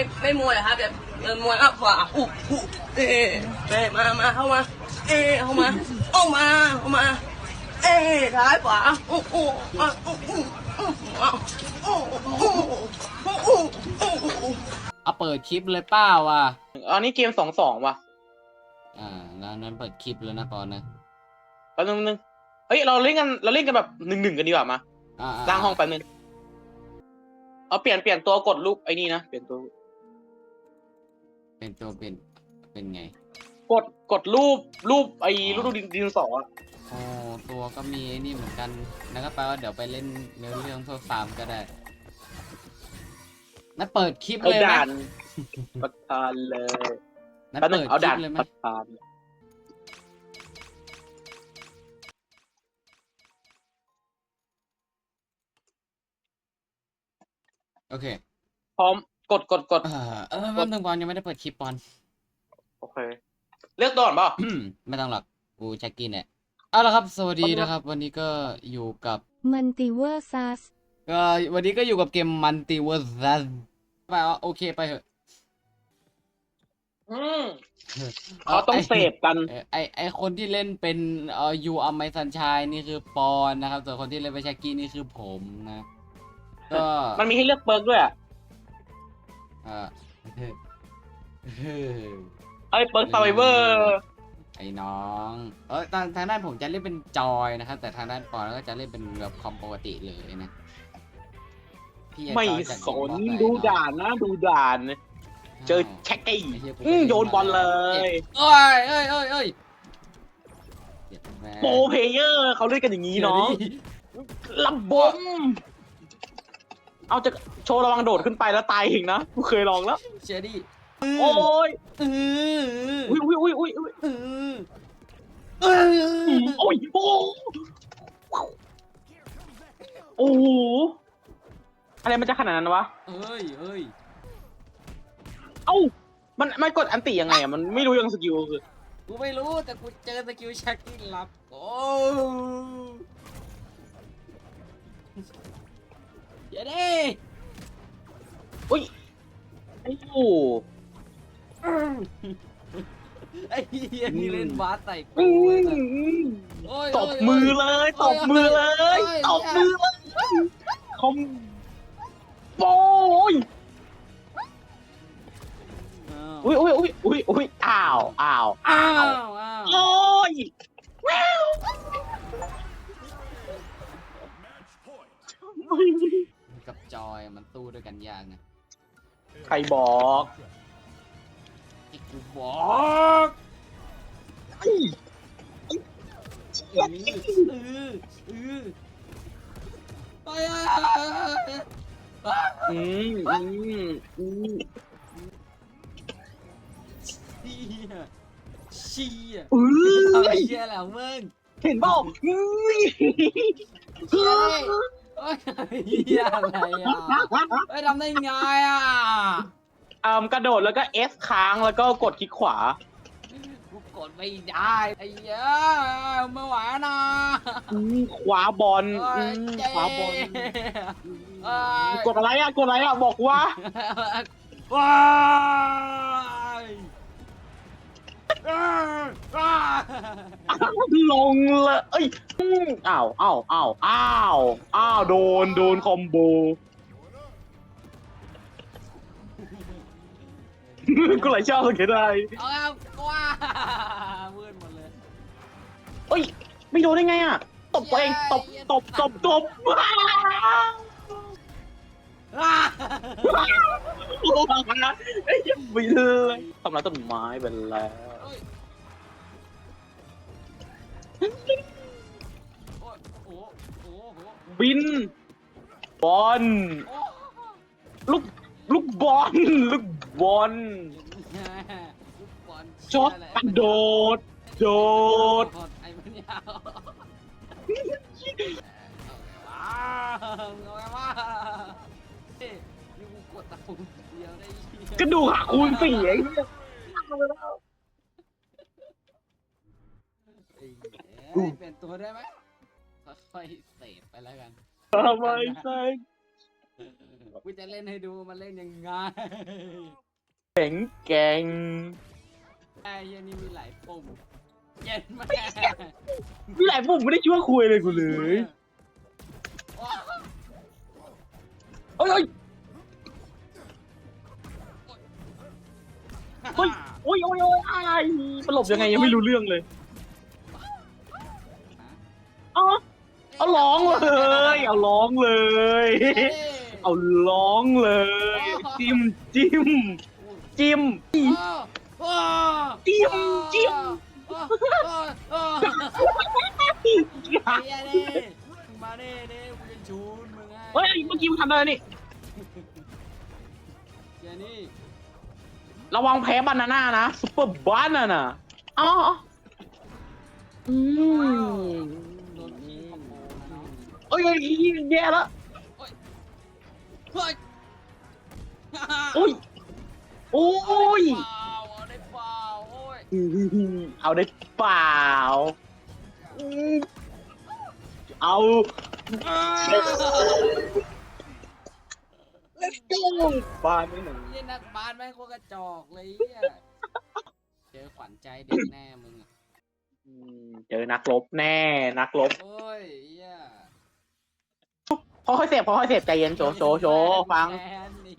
ไม่ไม่มวยอครับแบบเออมวยอัพขวาอุ๊อุ๊เอ๊ะเอ๊ะมามาเข้ามา เอ๊ะเข้ามาออกมาเข้ามา เอ๊ะท้ายขวาอุ๊อุ๊อะอุ๊อุ๊อุ๊อะอุ๊อุ๊อุ๊อุ๊อุ๊อุ๊เอาเปิดคลิปเลยเป้าวะอันนี้เกมสองสองว่ะ อ่าแล้วนั้นเปิดคลิปแล้วนะก่อนนะแป๊บนึงนึงเฮ้ยเราเล่นกันเราเล่นกันแบบหนึ่งหนึ่งกันดีกว่ามาอ่าสร้างห้องแป๊บนึงเอาเปลี่ยนเปลี่ยนตัวกดรูปไอ้นี่นะเปลี่ยนตัว เป็นตัวเป็นเป็นไง กดกดรูปรูปไอ้รูปดินดินสออะโอ้ตัวก็มีไอ้นี่เหมือนกันแล้วก็แปลว่าเดี๋ยวไปเล่นเนื้อเรื่องเพื่อฟาร์มก็ได้นั่นเปิดคลิปเอาเลยไหมด่านประธานเลยนั่นแป๊บนึเปิงดเอาคลิด่าปนเลยไหมประธานโอเค พร้อม กดกดกด เออเออแป๊บนึงบอลยังไม่ได้เปิดคลิปบอล โอเค เลือกตัวก่อนเปล่าไม่ต้องหรอกกูแจ็คกี้เนี่ยเอาละครับ สวัสดีนะครับ วันนี้ก็อยู่กับมันติเวอร์ซัสก็วันนี้ก็อยู่กับเกม Multiverse แปลว่าโอเคไปเถอะอืมเขาต้องเสพกัน เออไอไอคนที่เล่นเป็นเอ่อยูอัมไมซันชายนี่คือปอนนะครับ ส่วนคนที่เล่นเป็นแจ็คกี้นี่คือผมนะ ก็มันมีให้เลือกเปิร์กด้วยอะเอ่อไอ้เปิร์กซาวเวอร์ไอ้น้อง เออทางทางด้านผมจะเล่นเป็นจอยนะครับ แต่ทางด้านปอนก็จะเล่นเป็นแบบคอมปกติเลยนะพี่จะไม่จอยจากสน Xbox ดูเลยเอะด่านนะดูด่าน เจอแช็กกี้ไอ้เหี้ยกูอืมไปโยนบอลเลย เอ้ยเอ้ยเอ้ยเอ้ยเดี๋ยวแม่โปรเพลเยอร์เขาเล่นกันอย่างนี้เดี๋ยวเนาะดิลำบม เอาจะโชว์ระวังโดดขึ้นไปแล้วตายเองนะกูเคยลองแล้ว เชียร์ดิโอ้ยเอออุ้ยอุ้ยอุ้ยอุ้ยอุ้ยเออเออโอ้ยโอ้โอ้โหอะไรมันจะขนาดนั้นวะ เอ้ยเอ้ยเอ้ามันมันกดอันติยังไงอะมันไม่รู้ยังสกิลคือกูไม่รู้แต่กูเจอสกิลชักที่ลับโอ้ เดี๋ยวดิอุ้ยไอ้โหไอ้เหี้ยนี่เล่นบาสใส่กูอืเว้ยมโอ้ยตบมือเลยตบมือเลยโอ้ยตบมือเลยคอมโอ้ยโอ้อุ้ยยอุ้ยอุ้ยอุ้ยอุ้ยอ้าวอ้าวอ้าอ้าววอ้าวโอ้ยว้าว กับจอยมันตู้ด้วยกันยากนะใครบอกที่กูบอกเออเออเออไปอะอืมอืมอืมเชี่ยเชี่ยอืออะไรเชี่ยแล้วมึงเห็นบอกอือ เชี่ยดิโอ้ยเหี้ยอะไรอะไปทำได้ไงอะอ่ากระโดดแล้วก็ S ค้างแล้วก็กดคลิกขวา กูกดไม่ได้ไอ้เหี้ยไม่ไหวนะอืมขวาบอลโอ้อืยมเจ๊ขวาบอลโอ้ย กดอะไรอะ กดอะไรอะ บอกว่า ว้ายอ้าวอ้าว ลงเลยเอ้ยอืมอ้าวอ้าวอ้าวอ้าวอ้าวโดนโดนคอมโบกูเลยชอบเขียนอะไรเอาแล้วว้ามืดหมดเลยเอ้ยไม่โดนได้ไงอะตบตัวเองตบตบตบตบว้าวอ้าไอ้ยังไปเลยทำร้ายต้นไม้ไปแล้ว บิน บอลโอ้ลูก ลูกบอล ลูกบอลลูกบอลช็อตกระโดด โดด ไอ้มันยาวว้าวเอาไงวะเฮ้ยนี่กูกดตะปุ่มเดียวได้เหี้ยกระดูกหักคูณสี่ไอ้เหี้ยเอ้ยเปลี่ยนตัวได้ไหม ค่อยๆเสพไปแล้วกันทำไมใช่กูจะเล่นให้ดูมันเล่นยังไงแข็งแกร่งไอ้เหี้ยันนี่มีหลายปุ่มเย็นมากมีหลายปุ่มไม่ได้ช่วยคุยเลยกูเลยเอ้ยเอ้ย เฮ้ย โอ้ยโอ้ยโอ้ยอ้ายมันหลบยังไงยังไม่รู้เรื่องเลยเอา เอาร้องเลย เอาร้องเลย เอาร้องเลย จิ้มจิ้มจิ้มจิ้มจิ้มเหี้ยนี่มึงมาเน่เน่กูจะชูนมึงไงเฮ้ยเมื่อกี้มึงทำอะไรนี่เดี๋ยนี่ระวังแพ้บานาน่านะซุปเปอร์บานาน่าอ๋ออืม เนาะเอ้ยเอ้ยแย่แล้วเฮ้ยโอ้ยโอ้ยเปล่าเอาได้เปล่าโอ้ยเอาได้เปล่าอืมเอา let's go บานไม่หนึ่งยี่นักบาสแม่งโคตรกระจอกเลยเหี้ยเจอขวัญใจเด็กแน่มึงอะอืมเจอนักรบแน่นักรบโอ้ยเหี้ย ค่อยๆเสพค่อยๆเสพใจเย็นโชว์โชว์โชว์ฟังแทนนี่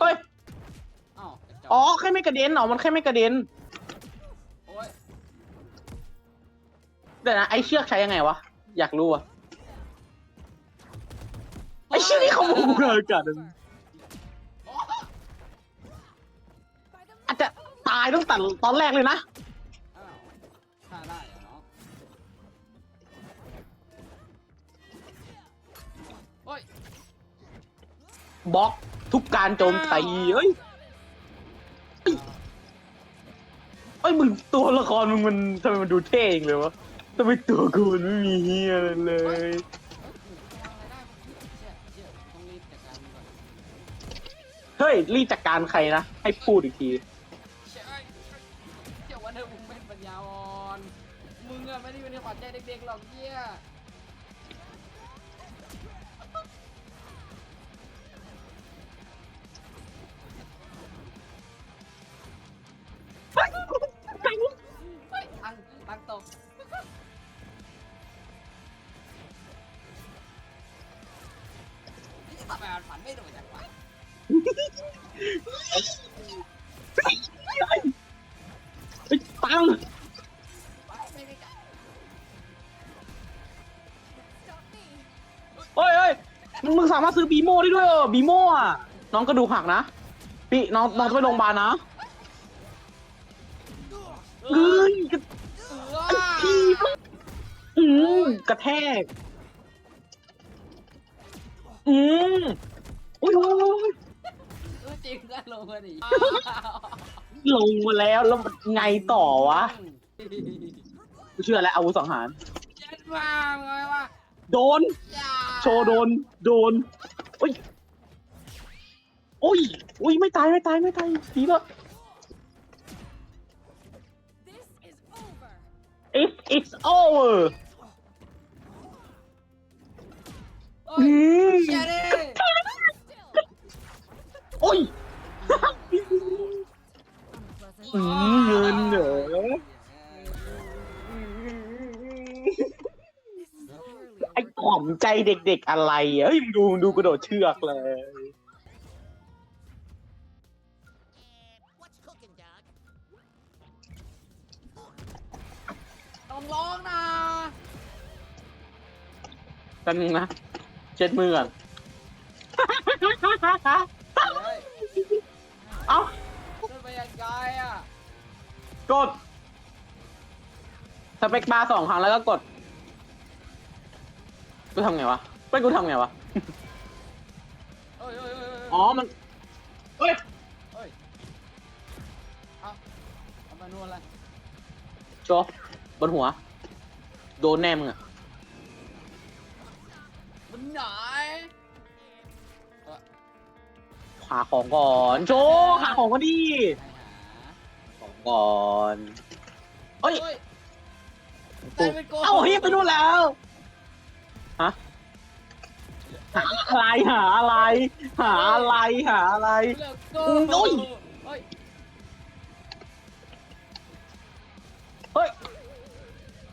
เฮ้ย อ้าวกระจกอ๋อแค่ไม่กระเด็นเหรอมันแค่ไม่กระเด็นโอ้ยเดี๋ยวนะไอเชือกใช้ยังไงวะอยากรู้อะไอเชือกนี่เขาบูรณาการอาจจะตายตั้งแต่ตอนแรกเลยนะ บล็อกทุกการโจมตีเอ้ยเอ้ยเอ้ยมึงตัวละครมึงมันทำไมมันดูเท่เองเลยวะทำไมตัวกูมันไม่มีเฮียอะไรเลยต้องรีบจัดการมันก่อนเฮ้ยรีบจัดการใครนะ ให้พูดอีกทีใช่เดี๋ยววันเธอมึงเป็นปัญญาอ่อน มึงอะไม่ได้เป็นขวัญใจเด็กๆหรอกเหี้ย ตังตังตกทำไมมันฝันไม่โดนจังวะเฮ้ยตังค์ไม่ได้จับเฮ้ยเฮ้ยมึงมึงสามารถซื้อบีโมได้ด้วยเหรอบีโมอะน้องกระดูกหักนะพี่น้องน้องจะไปโรงพยาบาลนะเฮ้ยกระเอไอ้พี่อืมกระแทก อืมอุ้ยโอ้ยอจริงก็ลงมาดิลงมาแล้วแล้วมันไงต่อวะกูเชื่อแล้วอาวุธสังหารเจ็ดมาไงวะโดน อย่าโชว์โดน โดนโอ้ยโอ้ยโอ้ยไม่ตายไม่ตายไม่ตายผีปะ It it's over โอ้อืยมเจ็ดดิโอ้ยอืมเงินเหรอไอ้ขอมใจเด็กๆอะไรอะเฮ้ยมึงดูมึงดูกระโดดเชือกเลย กันงนะเช็ดมือก่อนเฮ้ยเอ้าเดินไปยังไงอะกด สเปคบาร์สองครั้งแล้วก็กด กูทำไงวะไม่กูทำไงวะเฮ้ยเฮ้ยเฮ้ยเฮ้ยอ๋อ มัน เฮ้ยเฮ้ยเอาเอามานวดเลยโชว์บนหัว โดนแน่มึงอะมัน ไหนเออหาของก่อนโชว์หาของก็ดีไปหาของก่อนเอ้ยเฮ้ยกูได้เป็นโกเอ้าเฮียไปนู่นแล้วฮะหาอะไรหาอะไร หาอะไรหาอะไร เลิกโก้โอ้ย เฮ้ยเฮ้ย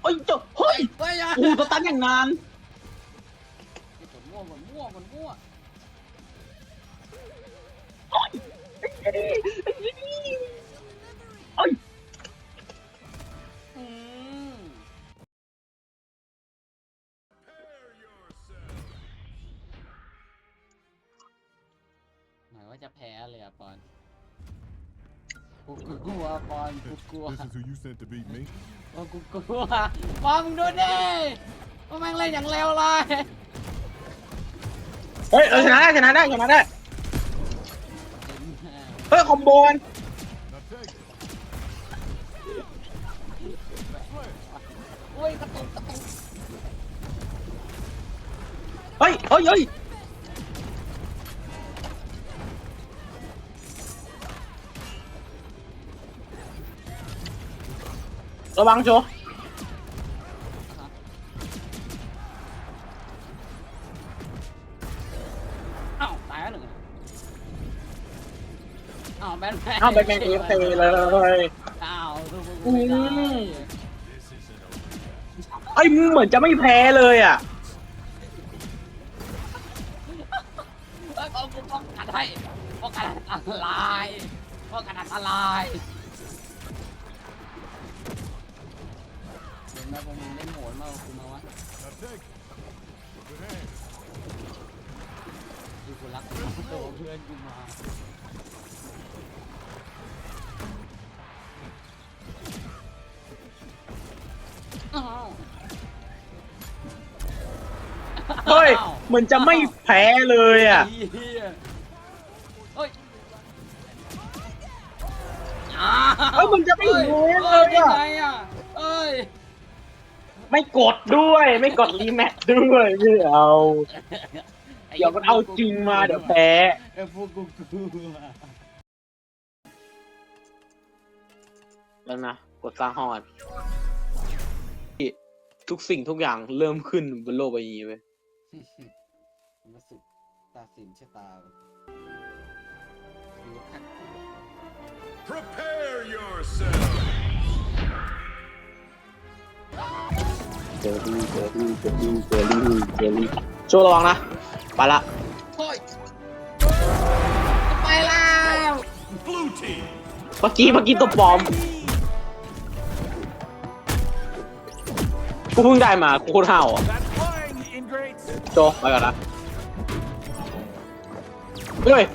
เฮ้ยเจ้าเฮ้ยเฮ้ยอย่ากูสตันอย่างนานกด มั่วกดมั่วกดมั่วเอ้ยอืมหมายว่าจะแพ้เลยอะปอนกูกลัวปอนกูกลัว This is who you sent to beat me? โอ้กูกลัวปอนมึงดูดิว่าแม่งเล่นอย่างเร็วเลย ฮ้ยเออชนะได้ชนะได้ชนะได้เฮ้ยคอมโบกันโอ้ยกระตุกกระตุกเฮ้ยเฮ้ยเฮ้ยระวังโชว์ เอาไปแมงเอฟเเลยอ้าวดูกูไม่ได้อืมไอ้มึงเหมือนจะไม่แพ้เลยอะเอ้ยกูป้องกันให้ป้องกันอันตรายป้องกันอันตรายเห็นไหมพวกมึงเล่นโหดมากกว่ากูมาวะดูกูรักตัวเพื่อนกูมา เฮ้ยเหมือนจะไม่แพ้เลยอะเหี้ยเฮ้ยอ้าวเอ้ยมึงจะไม่แพ้เลยได้อะไงอะเอ้ยไม่กดด้วย ไม่กดรีแมทด้วยไม่เอาเดี๋ยวมันเอาจริงมาเดี๋ยวแพ้ไอ้พวกกูกลัวแล้วนะกดสร้างห้องก่อน ทุกสิ่งทุกอย่างเริ่มขึ้นบนโลกใบนี้เว้ยมาสุดตัดสินชะตาดูคัก Prepare yourself. เจอรี่เจอรี่เจอรี่เจอรี่เจอรี่โชว์ระวังนะ ไปละเฮ้ยไปแล้ว Blue team. เมื่อกี้เมื่อกี้ตัวปลอม กูเพิ่งได้มากูโคตรห้าวอะ That's flying, ingrates. โจไปก่อนนะเฮ้ยโอ้ย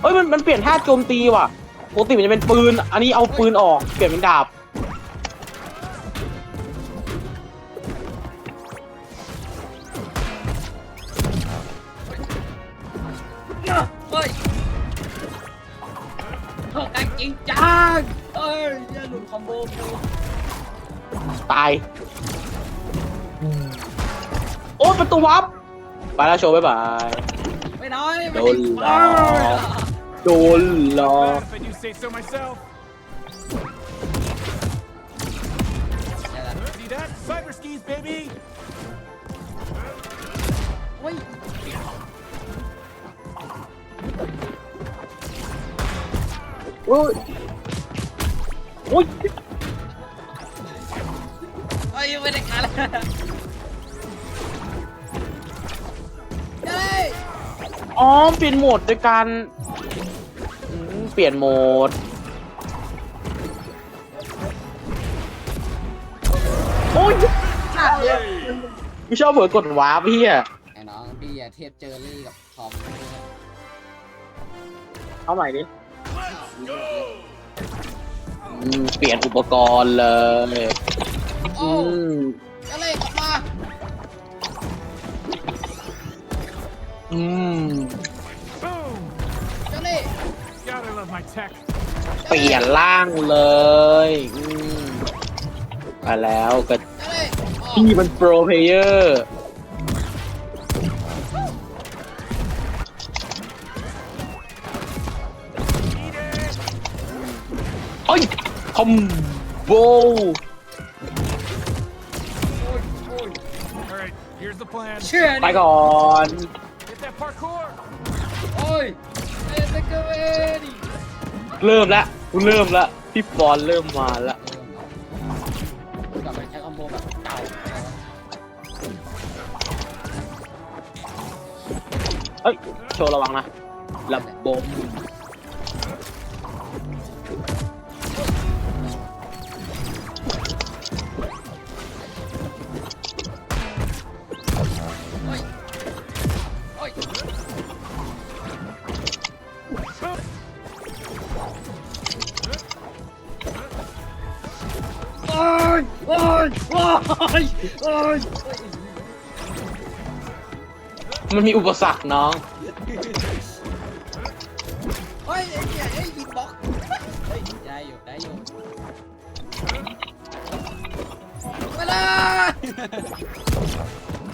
เอ้ยมันมันเปลี่ยนท่าโจมตีว่ะปกติมันจะเป็นปืน อันนี้เอาปืนออก เปลี่ยนเป็นดาบ ตูวับไปแล้วโชว์บ๊ายบายไม่น้อยไม่โดได้นหลอก โดนหลอก If I do say so myself. See that? Cyber skis, baby. เฮ้ยโอ้ยโอ้ยเฮ้ยไม่ได้การเอ๋อเปลี่ยนโหมดโดยการอืมเปลี่ยนโหมด โอ้ยไม่ชอบเผลอกดวาร์ปพี่อะไอ้น้องพี่อะเทพเจอรี่กับทอมเอาใหม่ดิอืมเปลี่ยนอุปกรณ์เลย โอ้อืม อืม Boom. เจอรี่ Gotta love my tech. เปลี่ยนร่างเลยอืมไปแล้วก็เจอรี่อ๋อพี่มันโปรเพลเยอร์เอ้ยคอมโบ All right, here's the plan. เชื่อไปดิก่อน เริ่มแล้วกูเริ่มแล้วพี่บอลเริ่มมาแล้วกลับไปใช้คอมโบแบบเก่าเอ้ยโชว์ระวังนะระบม มันมีอุปสรรคน้อง เฮ้ยไอ้เหี้ยไอ้บีบ็อกเฮ้ยได้อยู่ได้อยู่ไปเลย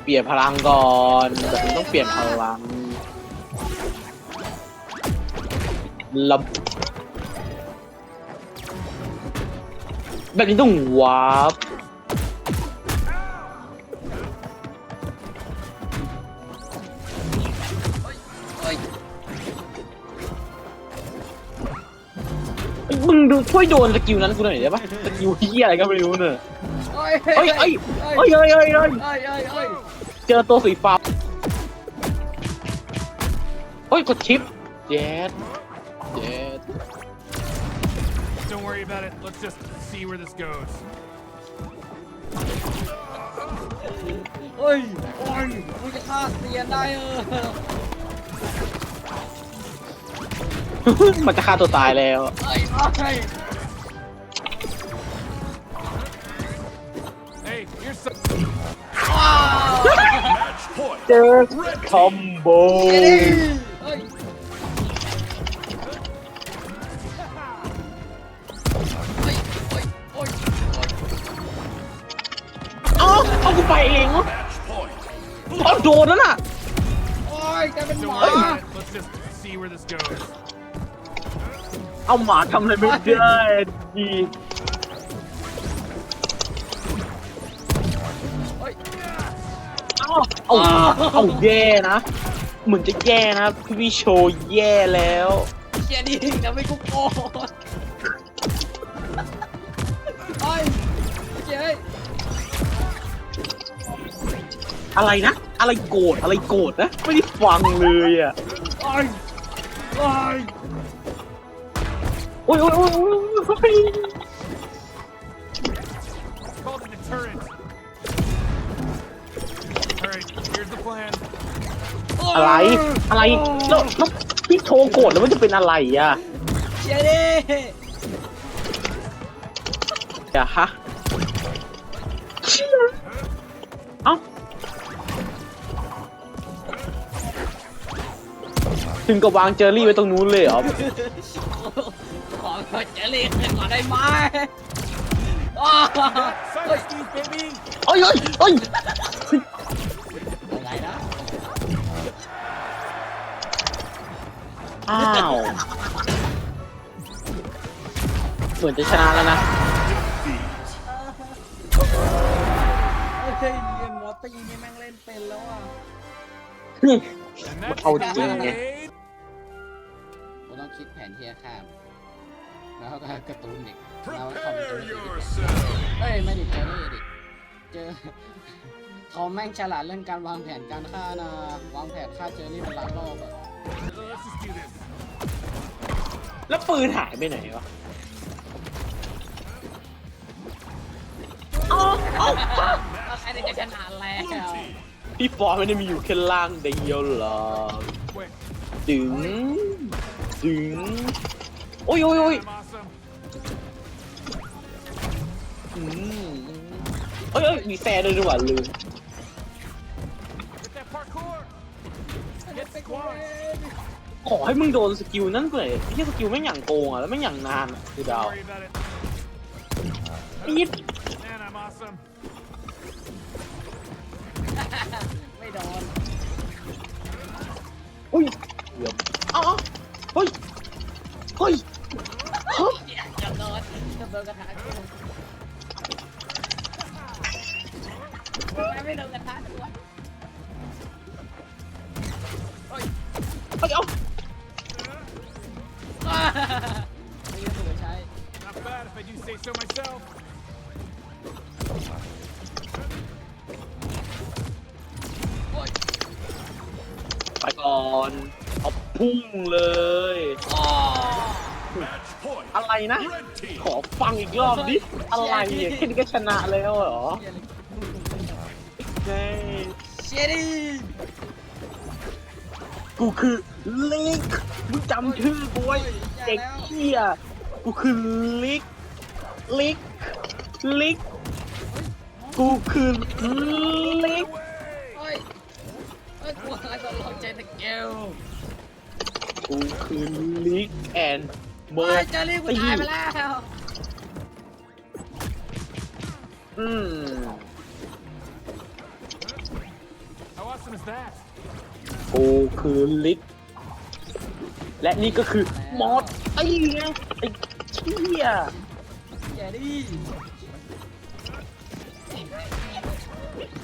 เปลี่ยนพลังก่อนแบบนี้ต้องเปลี่ยนพลังระแบบนี้ต้องวาร์ป ช่วยโดนสกิลนั้นกูหน่อยได้ปะสกิลเฮียอะไรก็ไม่รู้เนอะเฮ้ยเอ้ยเอ้ยเอ้ยเอ้ยเอ้ยเอ้ยเฮ้ยเฮ้ยเฮ้ยเจอตัวสีฟ้าเฮ้ยกดชิปเจ็ดเจ็ด Don't worry about it. Let's just see where this goes. เฮ้ยโอ้ยมึงจะฆ่าเสียนได้เออ มันจะฆ่าตัวตายแล้วเฮ้ยเฮ้ย Hey, here's some. เจอคอมโบเฮ้ยเฮ้ยเฮ้ยเฮ้ยเฮ้ยเอ้าเอากูไปเองวะเอาโดนแล้วน่ะ โอ้ยกลายเป็นห Don't มา worry about it. Let's just see where this goes. เอาหมาทำอะไรไม่ได้ดีเฮ้ยเอาเอาเอาแย่นะ เหมือนจะแย่นะพี่พี่โชว์แย่แล้วเชียดีทำให้กูโกรธเฮ้ยเจ๊ยอะไรนะ อะไรโกรธอะไรโกรธนะ ไม่ได้ฟังเลยอะโอ้ยโอ้ยโอ้ยโอ้ยโอ้ยโอ้ยโอ้ย Called in a turret. All right, here's the plan. อะไร อะไรแล้วแล้วพี่โชว์โกรธแล้วมันจะเป็นอะไรอะเชียดีอย่าฮะเอ้าถึงกับวางเจอรี่ไว้ตรงนู้นเลยเหรอขอ เจเล่ขึ้นมาได้ไหมอ้าว Cyber skis, baby. โอ้ยโอ้ยโอ้ยอะไรนะอ้าวเหมือนจะชนะแล้วนะ เฮ้ยเรียนหมอตีนี่แม่งเล่นเป็นแล้วอะ And that's Oh, the dang it. grenade. กูต้องคิดแผนที่จะข้าม แล้วก็กระตุ้นเด็กแล้วทำตัวเด็กเฮ้ยไม่ดิเจอรี่ดิเจอเขาแม่งฉลาดเรื่องการวางแผนการฆ่านะวางแผนฆ่าเจอรี่เป็นล้านรอบอะ Let's just do this. แล้วปืนหายไปไหนวะใครจะชนะแล้วพี่ฟอร์ไม่ได้มีอยู่แค่ล่างเดียวหรอก Quick. ดึง ดึง โอ้ยโอ้ยโอ้ย เอ้ยเอ้ยมีแฟร์ด้วยดีกว่าลืม Get that parkour. Get squads. ขอให้มึงโดนสกิลนั่นกูหน่อยไอ้เหี้ยสกิลแม่งอย่างโกงอะแล้วแม่งอย่างนานอะคือ Don't ดาว worry about it. ปี๊ด Man, I'm awesome. ไม่โดนอุ้ยเกือบเอ้าเอ้าเฮ้ยเฮ้ย จะโดนจะโดนกระถาง ไม่โดนกระทะด้วยโอ้ยเอ้ยเอาอ้าไม่ได้ถูกใช้ Not bad if I do say so myself. โอ้ยไปก่อนเอาพุ่งเลย อ๋อ Match point. อะไรนะ Red team. ขอฟังอีกรอบดิ อะไรเนี่ยแค่นี้ก็ชนะแล้วเหรอ เหี้ยเลย ไงเชดี้กูคือลิกมึงจำชื่อกูไว้เด็กเหี้ยกูคือลิกลิกลิกกูคือลิกโอ้ยโอ้ยกลัวอะไรตลอดใจตะเกียวกูคือลิกแอนเบอโอ้ยร์เจอรี่กูตายไปแล้ว อืม กูคือลิกและนี่ก็คือมอสไอ้ไงไอ้เชี่ยเชยดี้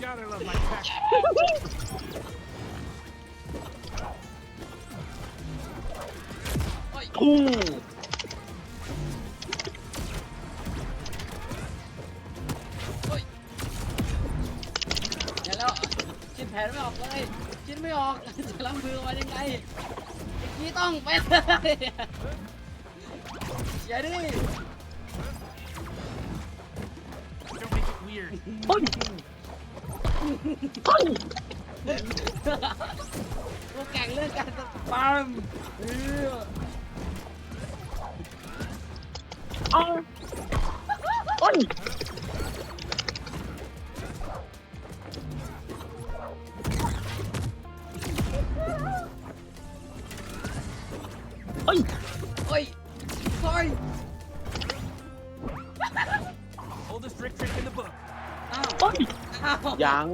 Gotta love my tech. โอ้ยพุ่ง ออกจะรับมือมันยังไงนี่ต้องไปเลยเชยดี้ Don't make it weird. เฮ้ยเฮ้ยกูแข่งเรื่องการสปามเออเอา เฮ้ยเฮ้ยโอ้ยโอ้ย Oldest trick trick in the book. อ้าวเฮ้ยอ้าวยัง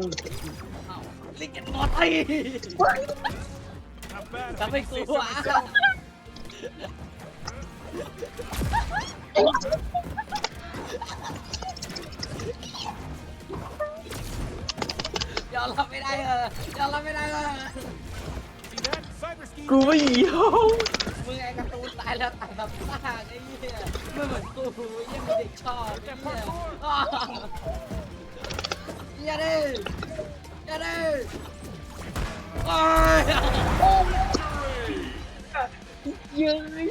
อ้าวลิงกันหมดไอ้ Not bad if จะ I ไม่ do ก say ลั so ว myself. ยอมรับไม่ได้เออยอมรับไม่ได้เออ See that? Cyber ski. กูไม่เหี่ยวมึ งไอ้การ์ตูนตายแล้วตายแบบตายไอ้เหี้ยไม่เหมือนกูยังมีเด็กชอบไอ้เหี้ยอ้าวอย่าดิอย่าดิโอ้ย เย้ย